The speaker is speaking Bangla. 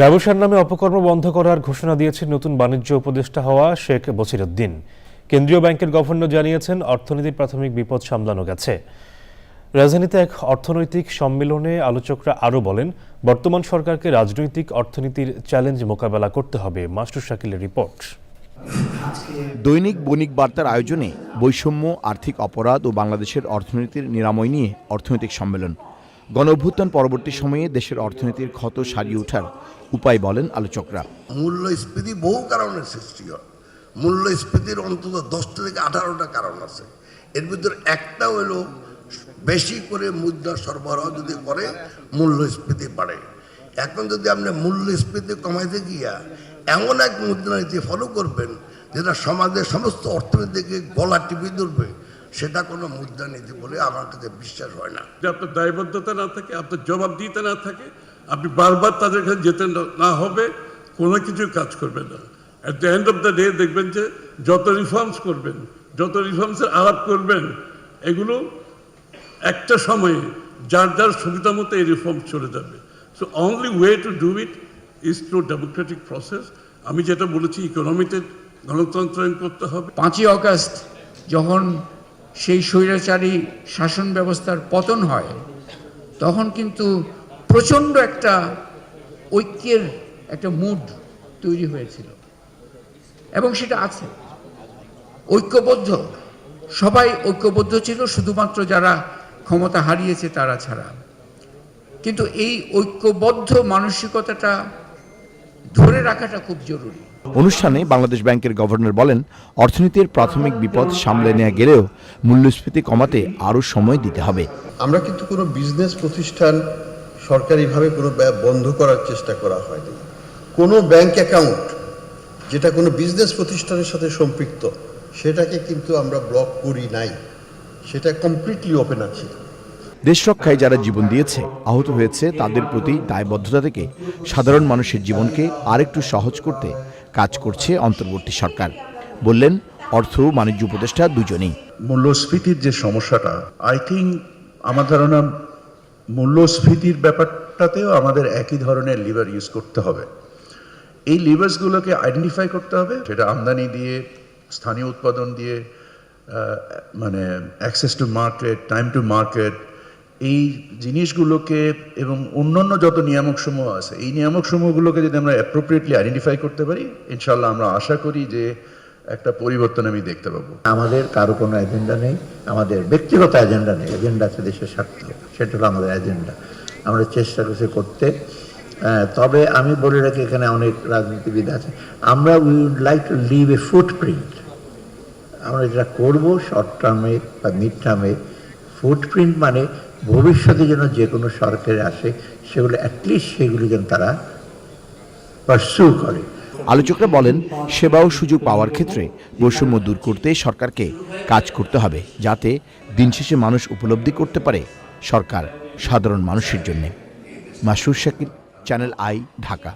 ব্যবসার নামে অপকর্ম বন্ধ করার ঘোষণা দিয়েছেন নতুন বাণিজ্য উপদেষ্টা হওয়া শেখ বছিরুদ্দিন কেন্দ্রীয় ব্যাংকের গভর্নর জানিয়েছেন, অর্থনীতির প্রাথমিক বিপদ সামলানো গেছে। রাজধানীতে এক অর্থনৈতিক সম্মেলনে আলোচকরা আরও বলেন, বর্তমান সরকারকে রাজনৈতিক অর্থনীতির চ্যালেঞ্জ মোকাবেলা করতে হবে। মাস্টুর শাকিলের রিপোর্ট। দৈনিক বণিক বার্তার আয়োজনে বৈষম্য, আর্থিক অপরাধ ও বাংলাদেশের অর্থনীতির নিরাময় নিয়ে অর্থনৈতিক সম্মেলন। গণ অভ্যুত্থান পরবর্তী সময়ে দেশের অর্থনীতির ক্ষত সারিয়ে ওঠার উপায় বলেন আলোচকরা। মূল্যস্ফীতি বহু কারণের সৃষ্টি হয়। মূল্যস্ফীতির অন্তত দশটা থেকে আঠারোটা কারণ আছে। এর ভিতরে একটা হলো বেশি করে মুদ্রা সরবরাহ যদি করে, মূল্যস্ফীতি বাড়ে। এখন যদি আপনি মূল্যস্ফীতি কমাইতে গিয়া এমন এক মুদ্রানীতি ফলো করবেন, যেটা সমাজের সমস্ত অর্থনীতিকে গলা টিপে ধরবে সেটা কোনো মুদ্রা মুদ্রানীতি বলে আমার কাছে বিশ্বাস হয় না। যে আপনার দায়বদ্ধতা না থাকে আপনার জবাবদিহিতা না থাকে আপনি বারবার তাদের কাছে যেতে না- হবে কোনো কিছু কাজ করবেন না। At the end of the day দেখবেন যে যত রিফর্মস করবেন যত রিফর্মসের আলাপ করবেন এগুলো একটা সময়ে যার যার সুবিধা মতো এই রিফর্ম চলে যাবে। So only way to do it is through democratic process আমি যেটা বলেছি ইকোনমিতে গণতন্ত্রায়ন করতে হবে। পাঁচই অগাস্ট যখন সেই স্বৈরাচারী শাসন ব্যবস্থার পতন হয়, তখন কিন্তু প্রচণ্ড একটা ঐক্যের একটা মুড তৈরি হয়েছিল। এবং সেটা আছে। ঐক্যবদ্ধ, সবাই ঐক্যবদ্ধ ছিল, শুধুমাত্র যারা ক্ষমতা হারিয়েছে তারা ছাড়া। কিন্তু এই ঐক্যবদ্ধ মানসিকতাটা ধরে রাখাটা খুব জরুরি। অনুষ্ঠানে বাংলাদেশ ব্যাংকের গভর্নর বলেন অর্থনীতির প্রাথমিক বিপদ সামলে নেওয়া গেলেও মূল্যস্ফীতি কমাতে আরও সময় দিতে হবে। আমরা কিন্তু কোনো বিজনেস প্রতিষ্ঠান সরকারিভাবে কোনো বন্ধ করার চেষ্টা করা হয়নি। কোনো ব্যাংক অ্যাকাউন্ট যেটা কোনো বিজনেস প্রতিষ্ঠানের সাথে সম্পৃক্ত সেটাকে কিন্তু আমরা ব্লক করি নাই। সেটা কমপ্লিটলি ওপেন আছে। দেশ রক্ষায় যারা জীবন দিয়েছে আহত হয়েছে তাদের প্রতি দায়বদ্ধতা থেকে সাধারণ মানুষের জীবনকে আরেকটু সহজ করতে কাজ করছে অন্তর্বর্তী সরকার। বললেন, অর্থ বাণিজ্য উপদেষ্টা দুজনেই। মূল্যস্ফীতির যে সমস্যাটা আই থিঙ্ক আমার ধারণা মূল্যস্ফীতির ব্যাপারটাতেও আমাদের একই ধরনের লিভার ইউজ করতে হবে। এই লিভার্সগুলোকে আইডেন্টিফাই করতে হবে, সেটা আমদানি দিয়ে, স্থানীয় উৎপাদন দিয়ে মানে access to market time to market এই জিনিসগুলোকে এবং অন্যান্য যত নিয়ামক সমূহ আছে, এই নিয়ামক সমূহগুলোকে যদি আমরা অ্যাপ্রোপ্রিয়েটলি আইডেন্টিফাই করতে পারি ইনশাল্লাহ আমরা আশা করি যে একটা পরিবর্তন আমি দেখতে পাবো। আমাদের কারও কোনো এজেন্ডা নেই, আমাদের ব্যক্তিগত এজেন্ডা নেই এজেন্ডা আছে দেশের স্বার্থ সেটা হলো আমাদের এজেন্ডা আমরা চেষ্টা করছি করতে। তবে আমি বলে রাখি, এখানে অনেক রাজনীতিবিদ আছে। আমরা we would like to leave a footprint আমরা যেটা করব শর্ট টার্মে বা মিড টার্মে ফুটপ্রিন্ট মানে ভবিষ্যতে যেন যে কোনো সরকারে আসে, সেগুলো অ্যাটলিস্ট সেগুলো যেন তারা পার্সু করে। আলোচকরা বলেন, সেবা ও সুযোগ পাওয়ার ক্ষেত্রে বৈষম্য দূর করতে সরকারকে কাজ করতে হবে, যাতে দিন শেষে মানুষ উপলব্ধি করতে পারে সরকার সাধারণ মানুষের জন্য। Masur Shakil, Channel I, Dhaka.